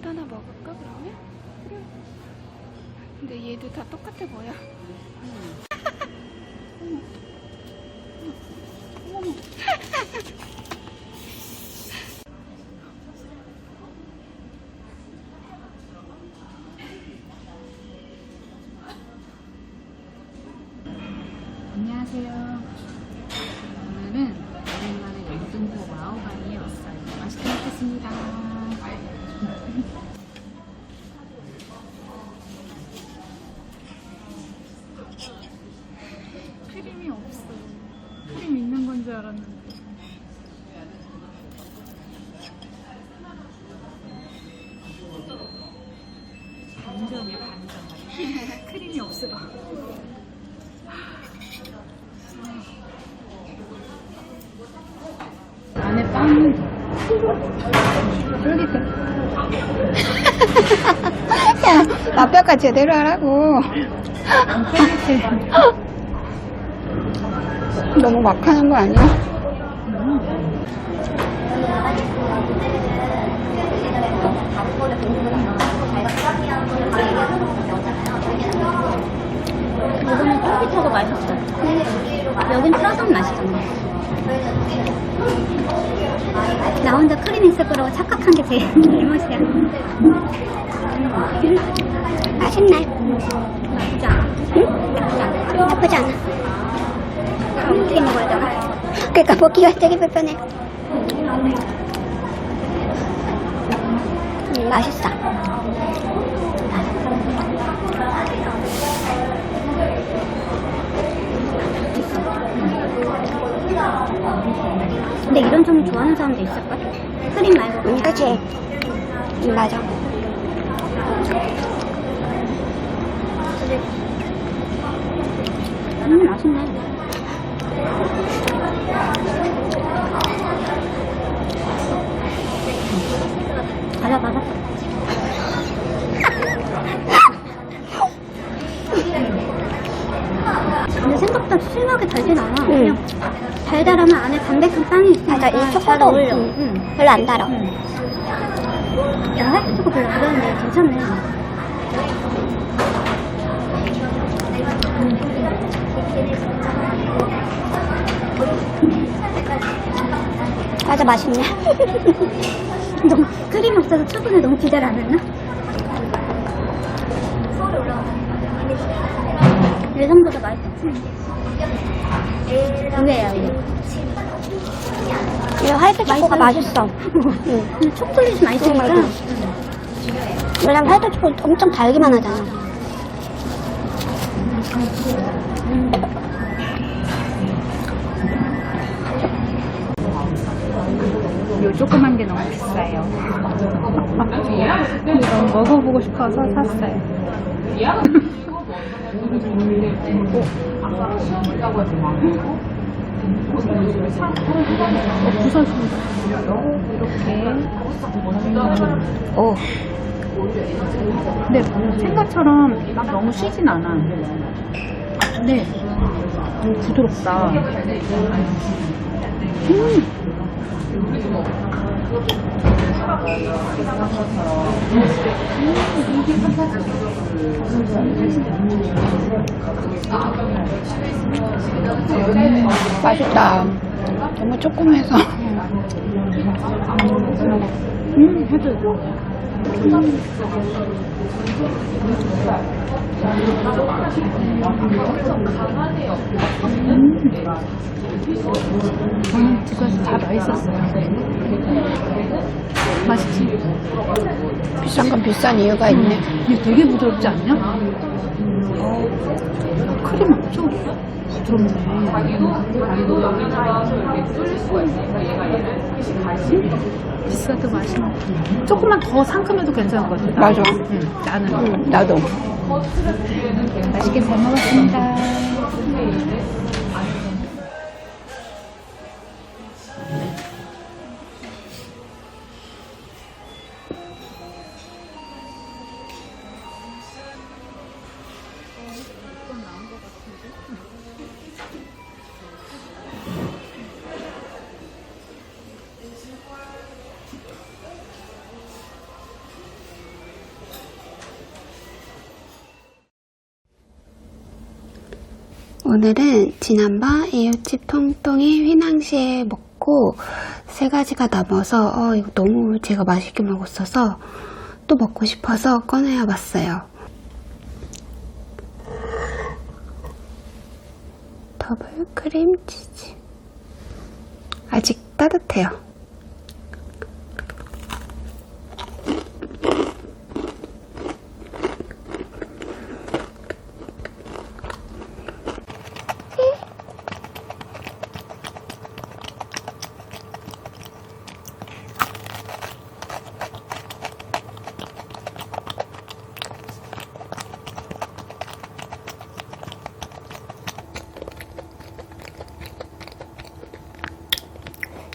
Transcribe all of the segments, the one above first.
도넛 하나 먹을까 그러면? 그래. 근데 얘도 다 똑같아 보여. 안 없어. 크림 있는 건 줄 알았는데. 반점이야, 반점. 크림이 없어. 안에 빵 쫄깃해. 야, 맛평가 제대로 하라고. 쫄깃해. 너무 막 하는 거 아니야? 이거는 쫄깃하고 맛있어. 여긴 쫄깃 맛이잖아. 나 혼자 크림 있을 거라고 착각한 게 제일 잘못이야. 맛있네. 나쁘지 않아. 응? 나쁘지 않아. 나쁘지 않아. 어떻게 먹어야 되나? 그러니까 먹기가 되게 불편해. 음, 맛있어. 근데 이런 점 좋아하는 사람도 있을걸? 크림 말고. 응, 그치. 응, 맞아. 음, 맛있네. 맞아. 근데 생각보다 심하게 달진 않아. 그냥 달달하면 안에 담백한 빵이 있으니까 맞아, 이잘 초코도 어울려. 음, 응. 별로 안 달아. 응. 야, 화이트 초코 별로 안 좋아하는데 괜찮네. 맞아, 맛있네. 너무 크림 없어서 초코는 너무 기대를 안 했나? 예상보다 맛있어. 의외야, 이거. 이 화이트 초코가 맛있어. 응. 근데 초콜릿이 맛있으니까. 맞아. 왜냐면 화이트 초코 엄청 달기만 하잖아. 요 조그만 게 너무 비싸요. 이거 먹어보고 싶어서 샀어요. 어, 부서진다. 이렇게. 오. 근데 생각처럼 막 너무 쉬진 않아. 근데 너무 부드럽다. 맛있다. 너무 조그매서. 음, 해도 저는 두 가지 다 맛있었어요. 맛있지? 비싼 건 비싼 이유가 있네. 이게 되게 부드럽지 않냐? 크림 엄청 부드럽네. 비싸도 맛있네. 조금만 더 상큼해도 괜찮거든. 맞아. 응, 나는. 응, 나도. 맛있게 잘 먹었습니다. 오늘은 지난번 이웃집 통통이 휘낭시에 먹고 세 가지가 남아서 어, 이거 너무 제가 맛있게 먹었어서 또 먹고 싶어서 꺼내어 봤어요. 더블 크림 치즈. 아직 따뜻해요.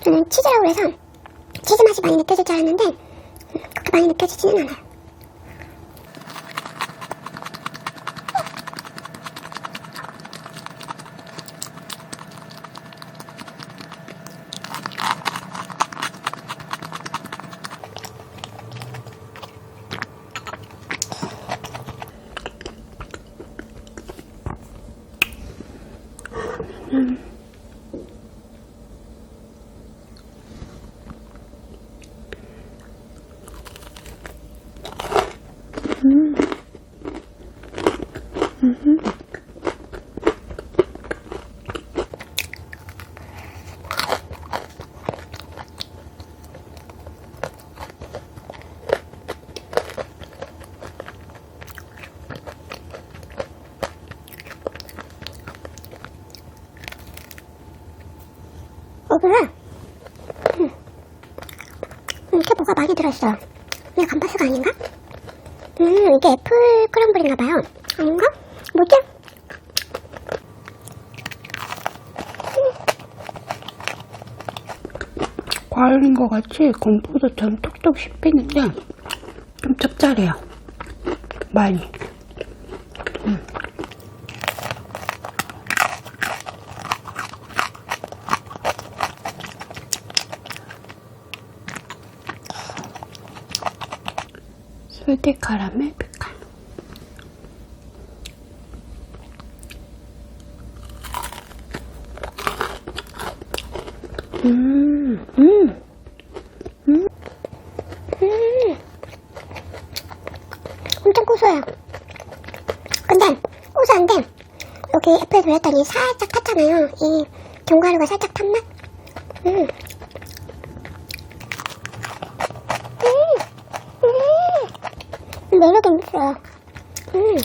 저는 치즈라고 해서 치즈 맛이 많이 느껴질 줄 알았는데 음, 그렇게 많이 느껴지지는 않아요. 이거를 음, 이렇게 뭐가 많이 들어있어요. 이게 감바스가 아닌가? 음, 이게 애플 크럼블인가봐요. 아닌가? 뭐지? 과일인 것 같이 건포도처럼 톡톡 씹히는데 좀 짭짤해요. 많이. 솔트 카라멜 피칸. 음, 음. 엄청 고소해요. 근데 고소한데 여기 애플 돌렸더니 살짝 탔잖아요. 이 견과류가 살짝 탄 맛? 음. 음. 음. 매력이 있어요. 음.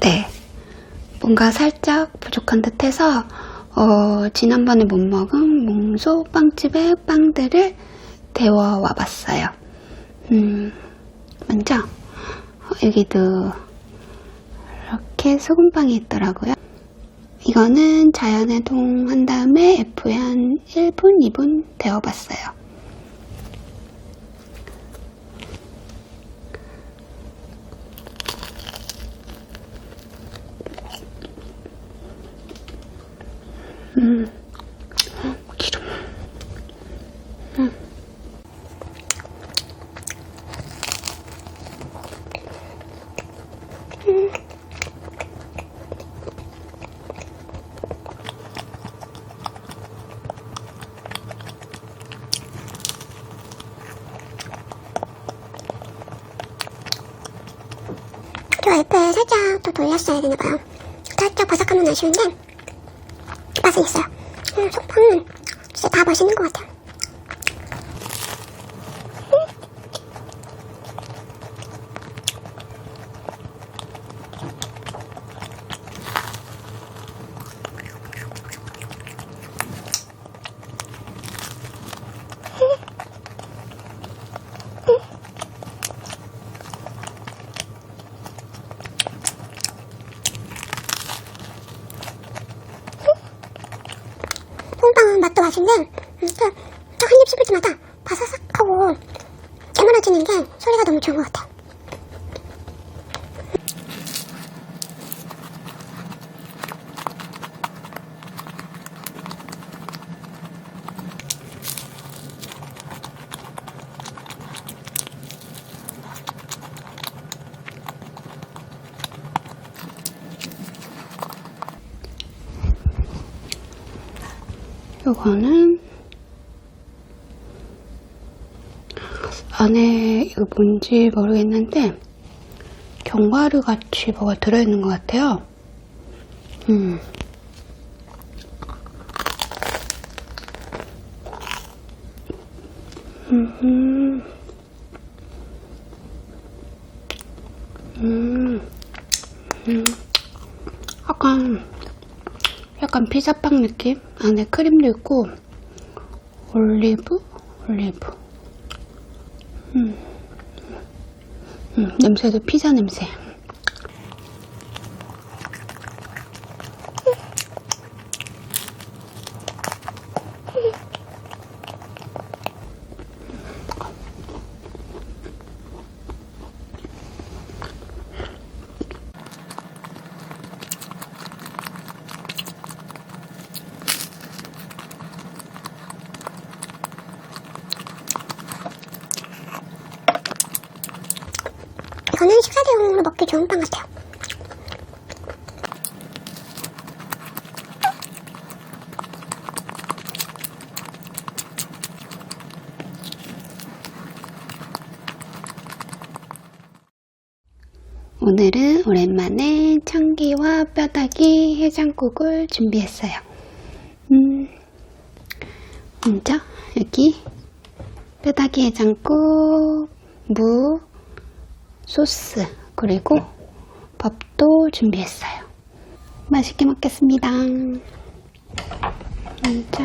네. 뭔가 살짝 부족한 듯 해서, 어, 지난번에 못 먹은 몽소 빵집의 빵들을 데워 와 봤어요. 음, 먼저, 어, 여기도 이렇게 소금빵이 있더라고요. 이거는 자연해동 한 다음에 F에 한 1분, 2분 데워봤어요. 음, 기름. 저 애플 살짝 더 돌렸어야 되나봐요. 살짝 바삭함은 아쉬운데 맛은 있어요. 음, 속빵은 진짜 다 맛있는 것 같아요. 콩빵은 맛도 맛인데 음, 또, 또 한입 씹을 때마다 바사삭하고 개만해지는 게 소리가 너무 좋은 것 같아요. 이거는 안에 이거 뭔지 모르겠는데 견과류 같이 뭐가 들어있는 것 같아요. 음. 음. 음. 음. 약간 약간 피자빵 느낌? 안에 크림도 있고 올리브? 올리브 음. 음, 냄새도 피자 냄새 이거는 식사대용으로 먹기 좋은 빵 같아요. 오늘은 오랜만에 청기와 뼈다귀 해장국을 준비했어요. 음, 먼저 여기 뼈다귀 해장국, 무, 소스, 그리고 밥도 준비했어요. 맛있게 먹겠습니다. 먼저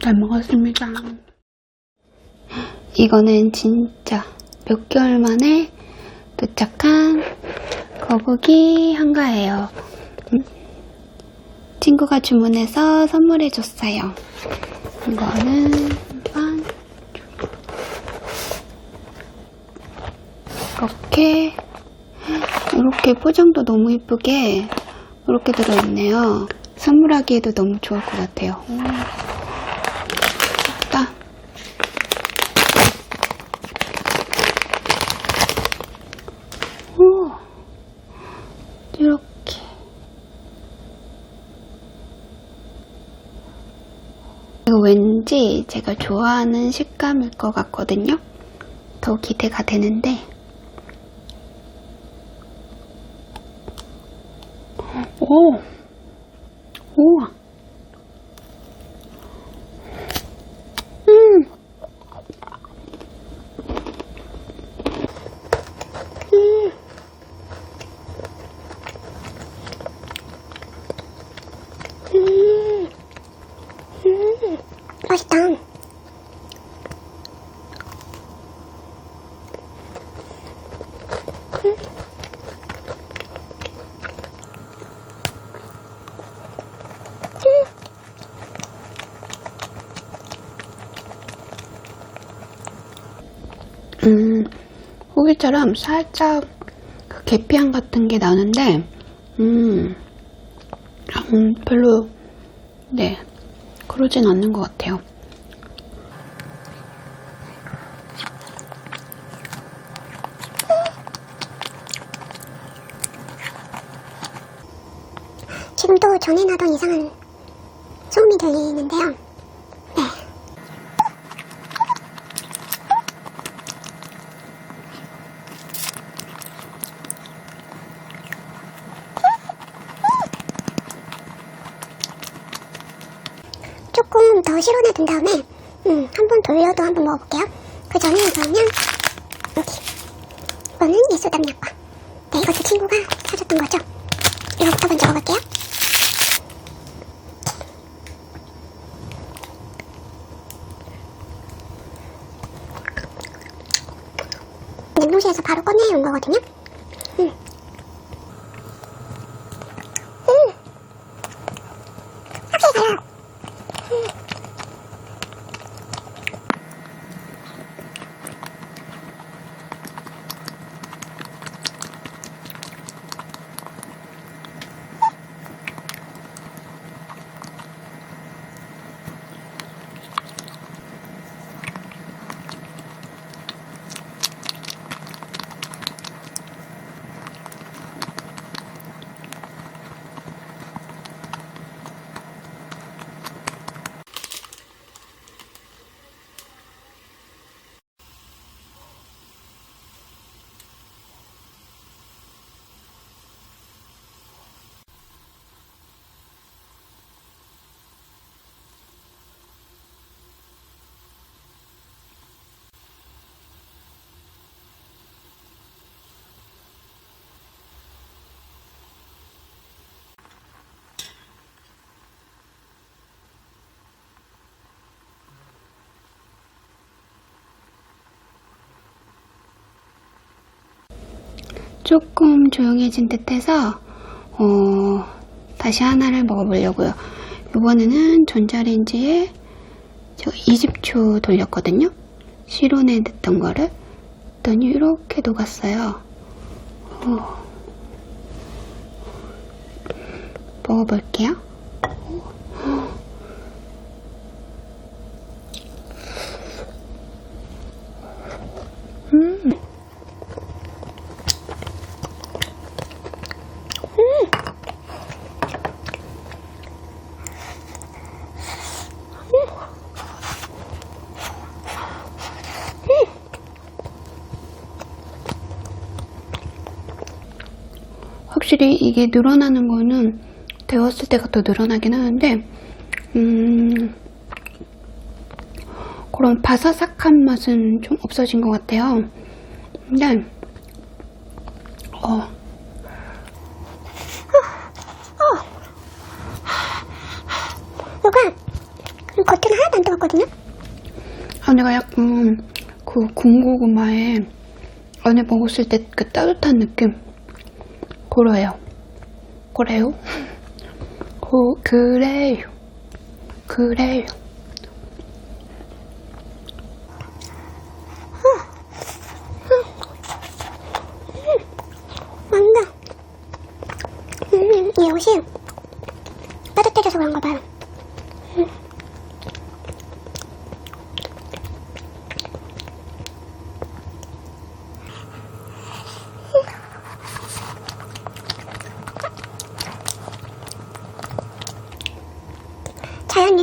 잘 먹었습니다. 이거는 진짜 몇 개월 만에 거북이 한가예요. 음. 친구가 주문해서 선물해줬어요. 이거는 반 이렇게 이렇게 포장도 너무 이쁘게 이렇게 들어있네요. 선물하기에도 너무 좋을 것 같아요. 오. 딱 오, 이렇게. 이거 왠지 제가 좋아하는 식감일 것 같거든요. 더 기대가 되는데. 오, 우와. 음. 맛있다. 음, 호기처럼 살짝 그 계피향 같은 게 나는데, 음, 음, 별로, 네, 그러진 않는 것 같아요. 지금도 전에 나던 이상한 소음이 들리는데요. 네. 실온에 둔 다음에 음, 한번 돌려도 한번 먹어볼게요. 그 전에 그러면 여기 이거는 예소담 약과 네, 이것도 친구가 사줬던 거죠. 이거부터 먼저 먹을게요. 냉동실에서 바로 꺼내온 거거든요. 조금 조용해진 듯해서 어, 다시 하나를 먹어보려고요. 이번에는 전자레인지에 저 20초 돌렸거든요. 실온에 넣던 거를 했더니 이렇게 녹았어요. 어. 먹어볼게요. 음. 확실히 이게 늘어나는 거는 데웠을 때가 더 늘어나긴 하는데, 음, 그런 바사삭한 맛은 좀 없어진 것 같아요. 근데 어, 이거 겉은 하나도 안 뜨겁거든요? 아, 내가 약간 그 군고구마에 안에 먹었을 때 그 따뜻한 느낌 그래요. 그래요? 그, 그래요. 그래요. 맞다. 음, 이 옷이 따뜻해져서 그런가 봐요. 음. 자연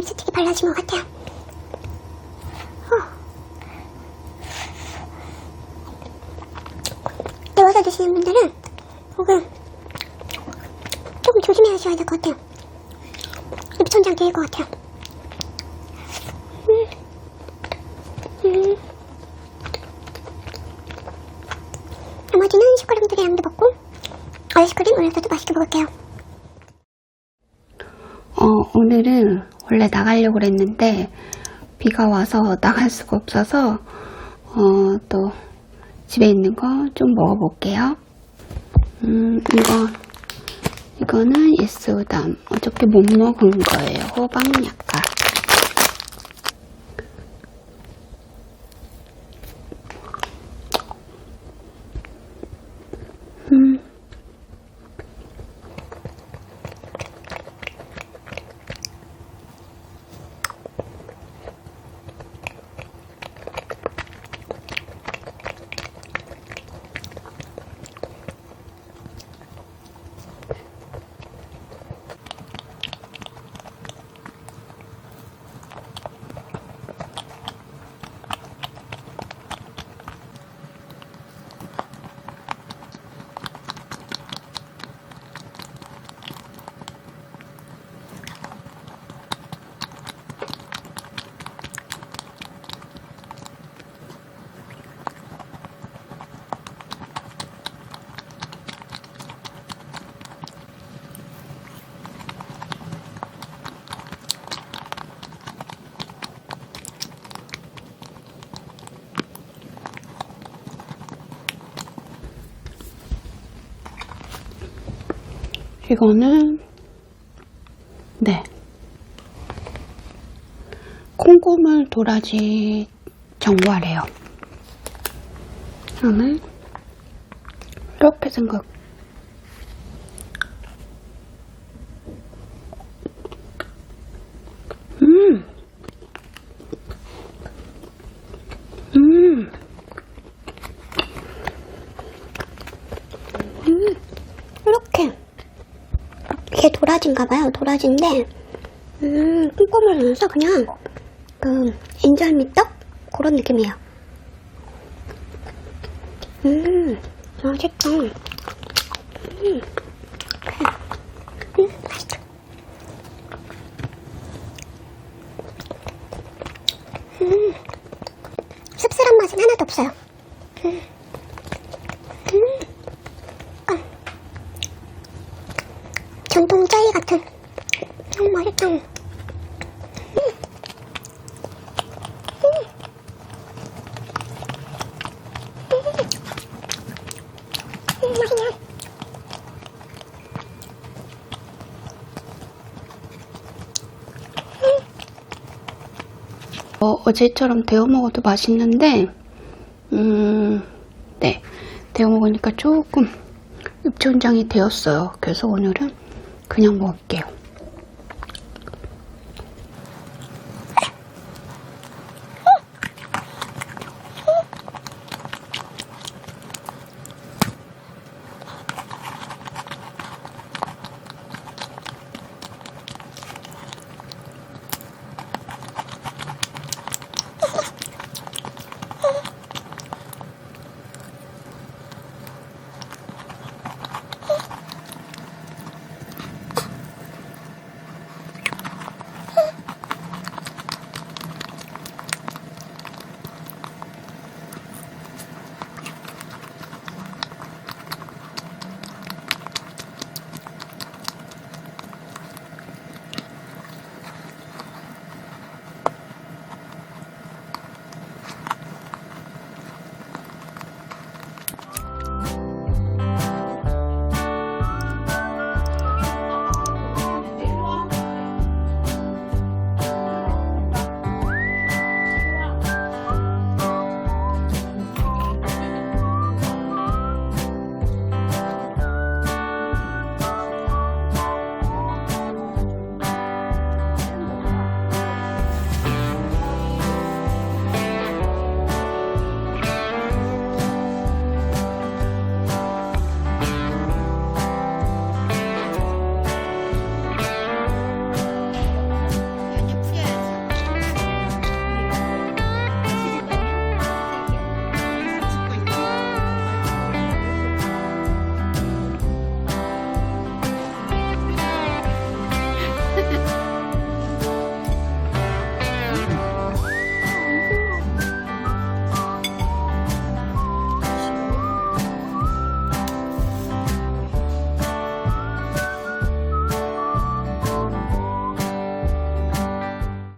것 같아요. 데워서 드시는 분들은 혹은 조금 조심해 셔야 될 것 같아요. 입천장 되일 것 같아요. 음. 음. 나머지는 슈크림들의 양도 먹고 아이스크림 올려서도 맛있게 먹을게요. 어, 원래 나가려고 그랬는데 비가 와서 나갈 수가 없어서 어, 또 집에 있는 거 좀 먹어볼게요. 음, 이거 이거는 예스우담 어저께 못 먹은 거예요. 호박 약간. 음. 이거는 네 콩고물 도라지 정과래요. 저는 이렇게 생각. 음, 음, 음, 이렇게. 이게 도라지인가봐요. 도라지인데, 음, 콩고물 넣어서 그냥, 그, 인절미 떡? 그런 느낌이에요. 음, 맛있다. 음, 음, 맛있다. 음, 씁쓸한 맛은 하나도 없어요. 음, 음, 약간 전통 짜이 같은. 음, 맛있다. 음. 음. 어, 어제처럼 데워 먹어도 맛있는데, 음, 네. 데워 먹으니까 조금 입천장이 되었어요. 그래서 오늘은 그냥 먹을게요.